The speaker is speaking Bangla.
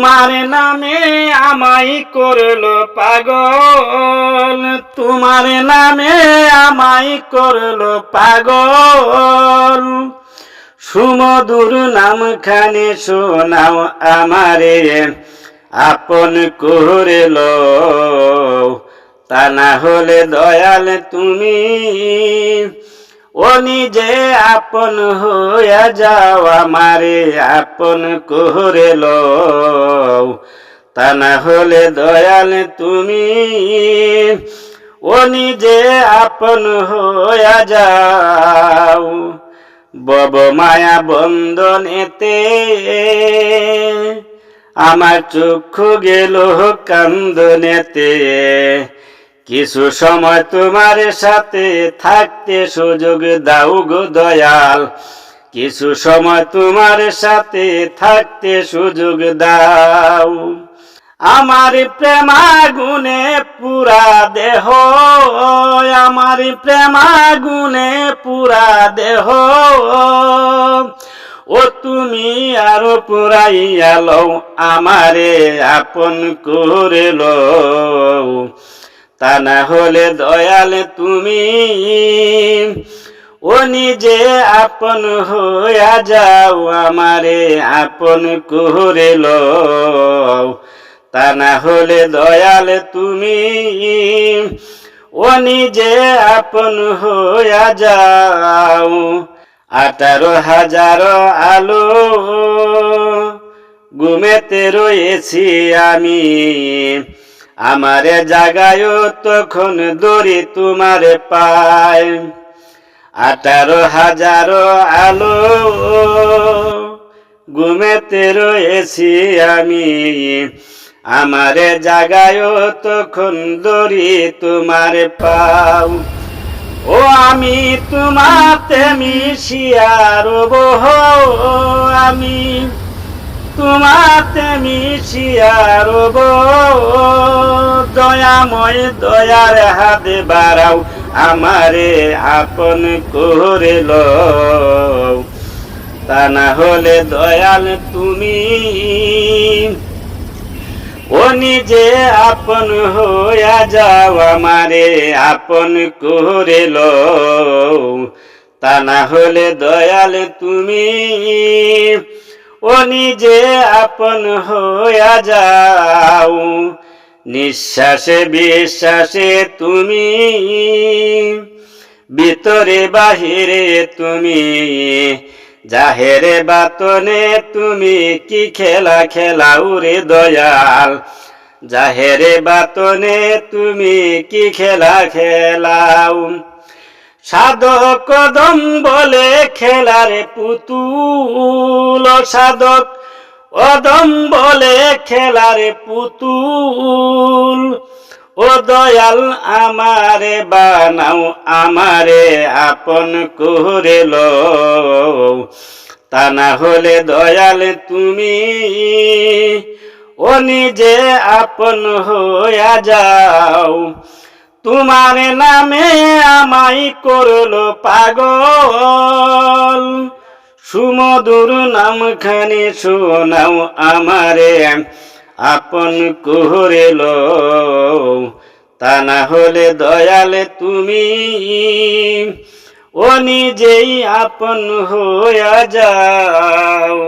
তোমার নামে আমাই করল পাগল। তোমার নামে আমাই করল পাগল। সুমধুর নাম খানে শোনাও আমারে, আপন করেল। তা না হলে দয়াল তুমি ও নিজে আপন হইয়া যাও, আমারে আপন করেল তা না হলে দয়াল তুমি, ও নিজে আপন হইয়া যাও। বব মায়া বন্ধনেতে আমার চক্ষু গেল কান্দনেতে। কিছু সময় তোমার সাথে থাকতে সুযোগ দাও গো দয়াল। কিছু সময় তোমার সাথে থাকতে সুযোগ দাও। আমার প্রেমাগুনে পুরা দেহ, আমার প্রেমাগুনে পুরা দেহ। ও তুমি আরও পুরাইয়া লও, আমারে আপন করে লও। তা না হলে দয়াল তুমি ও নিজে আপন হইয়া যাও, আমারে আপন করে লও। তা না হলে দয়াল তুমি ও নিজে আপন হইয়া যাও। আঠারো হাজার আলো ঘুমেতে রয়েছি আমি। আমারে জাগায় তখন দড়ি তোমার পায়। আঠারো হাজার আলো ঘুমেতে রয়েছি আমি। আমারে জাগায় তখন দড়ি তোমার পাও। ও আমি তোমাতে মিশিয়ার বহ আমি তোমাতে মিশিয়ার দয়াময় দয়ার হাতে বাড়াও, আমারে আপন করে তা না হলে দয়াল তুমি, ও নিজে আপন হইয়া যাও, আমারে আপন করে তা না হলে দয়াল তুমি, ও নিজে আপন হইয়া যাও। নিঃশ্বাসে, বিশ্বাসে তুমি, ভিতরে, বাহিরে তুমি, জাহেরে, বাতনে তুমি, কি খেলা খেলাও রে দয়াল। জাহেরে, বাতনে তুমি, কি খেলা, খেলাও। সাধক কদম বলে, খেলারে পুতুল সাধক অদম বলে খেলারে পুতুল, ও দয়াল, আমারে বানাও, আমারে আপন করে তা না হলে দয়াল তুমি, ও নিজে আপন হইয়া যাও। তোমার নামে আমাই করল পাগল সুমধুর নাম খানি শোনাও আমারে। আপন কুহরে লো তা না হলে দয়ালে তুমি। ও নিজেই আপন হইয়া যাও।